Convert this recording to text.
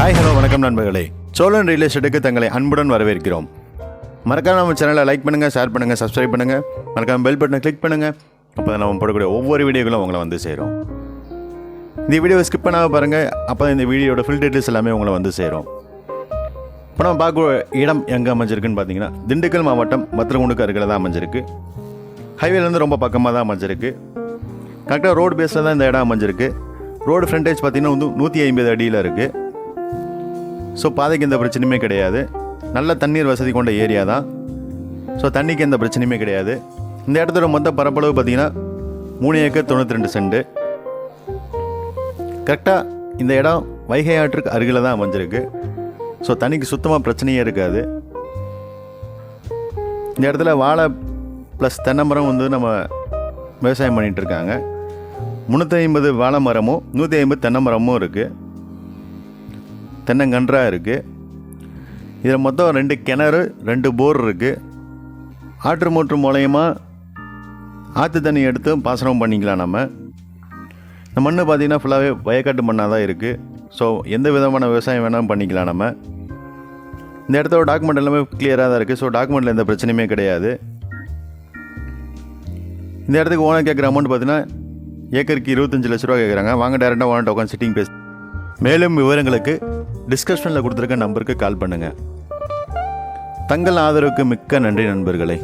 Hi hello வணக்கம் நண்பர்களே. Cholan real எஸ்டேட்டுக்கு தங்களை அன்புடன் வரவேற்கிறோம். மறக்காம நம்ம சேனலை லைக் பண்ணுங்கள் ஷேர் பண்ணுங்கள் சப்ஸ்கிரைப் பண்ணுங்கள் மறக்காமல் பெல் பட்டனை கிளிக் பண்ணுங்கள் அப்போ நம்ம போடக்கூடிய ஒவ்வொரு வீடியோக்களும் உங்களை வந்து சேரும். இந்த வீடியோவை ஸ்கிப் பண்ணாமல் பாருங்கள் அப்போ தான் இந்த வீடியோட ஃபுல் டீட்டெயில்ஸ் எல்லாமே உங்களை வந்து சேரும். இப்போ நம்ம பார்க்க இடம் எங்கே அமைஞ்சிருக்குன்னு பார்த்தீங்கன்னா திண்டுக்கல் மாவட்டம் பத்திரகுண்டுக்கு அருகில் தான் அமைஞ்சிருக்கு. ஹைவேலேருந்து ரொம்ப பக்கமாக தான் அமைஞ்சிருக்கு. கரெக்டாக ரோடு பேஸில் தான் இந்த இடம் அமைஞ்சிருக்கு. ரோடு ஃப்ரண்டேஜ் பார்த்தீங்கன்னா வந்து நூற்றி ஐம்பது அடியில் இருக்குது ஸோ பாதைக்கு எந்த பிரச்சனையுமே கிடையாது. நல்ல தண்ணீர் வசதி கொண்ட ஏரியா தான். ஸோ தண்ணிக்கு எந்த பிரச்சனையுமே கிடையாது. இந்த இடத்தோட மொத்த பரப்பளவு பார்த்தீங்கன்னா மூணு ஏக்கர் தொண்ணூற்றி ரெண்டு சென்ட். கரெக்டாக இந்த இடம் வைகை ஆற்றுக்கு அருகில் தான் அமைஞ்சிருக்கு. ஸோ தண்ணிக்கு சுத்தமாக பிரச்சனையே இருக்காது. இந்த இடத்துல வாழை ப்ளஸ் தென்னை மரம் வந்து நம்ம விவசாயம் பண்ணிகிட்ருக்காங்க முந்நூற்றி ஐம்பது வாழை மரமும் நூற்றி ஐம்பது தென்னை மரமும் இருக்குது தென்னங்கன்றாக இருக்குது இதில் மொத்தம் ரெண்டு கிணறு ரெண்டு போர் இருக்குது ஆற்று மோட்ரு மூலயமா ஆற்று தண்ணி எடுத்து பாசனம் பண்ணிக்கலாம் நம்ம. இந்த மண் பார்த்திங்கன்னா ஃபுல்லாகவே வயக்காட்டு மண்ணாக தான் இருக்குது ஸோ எந்த விதமான விவசாயம் வேணாலும் பண்ணிக்கலாம் நம்ம. இந்த இடத்தோட டாக்குமெண்ட் எல்லாமே கிளியராக தான் இருக்குது ஸோ டாக்குமெண்ட்டில் எந்த பிரச்சனையுமே கிடையாது. இந்த இடத்துக்கு ஓனர் கேட்குற அமௌண்ட் பார்த்தீங்கன்னா ஏக்கருக்கு இருபத்தஞ்சு லட்ச ரூபா கேட்குறாங்க வாங்க டேரெக்டாக ஓனர்கிட்ட உட்காந்து சிட்டிங் பேச மேலும் விவரங்களுக்கு டிஸ்கஷனில் கொடுத்துருக்க நம்பருக்கு கால் பண்ணுங்கள் தங்கள் ஆதரவுக்கு மிக்க நன்றி நண்பர்களே.